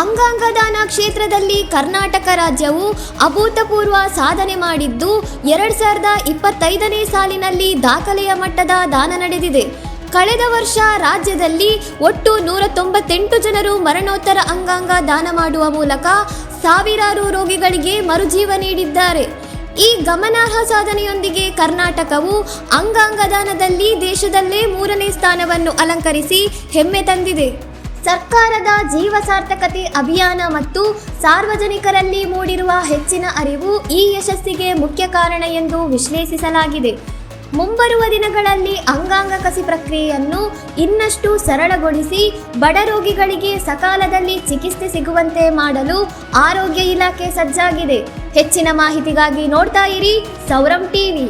ಅಂಗಾಂಗ ದಾನ ಕ್ಷೇತ್ರದಲ್ಲಿ ಕರ್ನಾಟಕ ರಾಜ್ಯವು ಅಭೂತಪೂರ್ವ ಸಾಧನೆ ಮಾಡಿದ್ದು, ಎರಡ್ ಸಾವಿರದ ಇಪ್ಪತ್ತೈದನೇ ಸಾಲಿನಲ್ಲಿ ದಾಖಲೆಯ ಮಟ್ಟದ ದಾನ ನಡೆದಿದೆ. ಕಳೆದ ವರ್ಷ ರಾಜ್ಯದಲ್ಲಿ ಒಟ್ಟು ನೂರ ತೊಂಬತ್ತೆಂಟು ಜನರು ಮರಣೋತ್ತರ ಅಂಗಾಂಗ ದಾನ ಮಾಡುವ ಮೂಲಕ ಸಾವಿರಾರು ರೋಗಿಗಳಿಗೆ ಮರುಜೀವ ನೀಡಿದ್ದಾರೆ. ಈ ಗಮನಾರ್ಹ ಸಾಧನೆಯೊಂದಿಗೆ ಕರ್ನಾಟಕವು ಅಂಗಾಂಗ ದಾನದಲ್ಲಿ ದೇಶದಲ್ಲೇ ಮೂರನೇ ಸ್ಥಾನವನ್ನು ಅಲಂಕರಿಸಿ ಹೆಮ್ಮೆ ತಂದಿದೆ. ಸರ್ಕಾರದ ಜೀವ ಸಾರ್ಥಕತೆ ಅಭಿಯಾನ ಮತ್ತು ಸಾರ್ವಜನಿಕರಲ್ಲಿ ಮೂಡಿರುವ ಹೆಚ್ಚಿನ ಅರಿವು ಈ ಯಶಸ್ಸಿಗೆ ಮುಖ್ಯ ಕಾರಣ ಎಂದು ವಿಶ್ಲೇಷಿಸಲಾಗಿದೆ. ಮುಂಬರುವ ದಿನಗಳಲ್ಲಿ ಅಂಗಾಂಗ ಕಸಿ ಪ್ರಕ್ರಿಯೆಯನ್ನು ಇನ್ನಷ್ಟು ಸರಳಗೊಳಿಸಿ ಬಡ ರೋಗಿಗಳಿಗೆ ಸಕಾಲದಲ್ಲಿ ಚಿಕಿತ್ಸೆ ಸಿಗುವಂತೆ ಮಾಡಲು ಆರೋಗ್ಯ ಇಲಾಖೆ ಸಜ್ಜಾಗಿದೆ. ಹೆಚ್ಚಿನ ಮಾಹಿತಿಗಾಗಿ ನೋಡ್ತಾ ಇರಿ ಸೌರಂ ಟಿವಿ.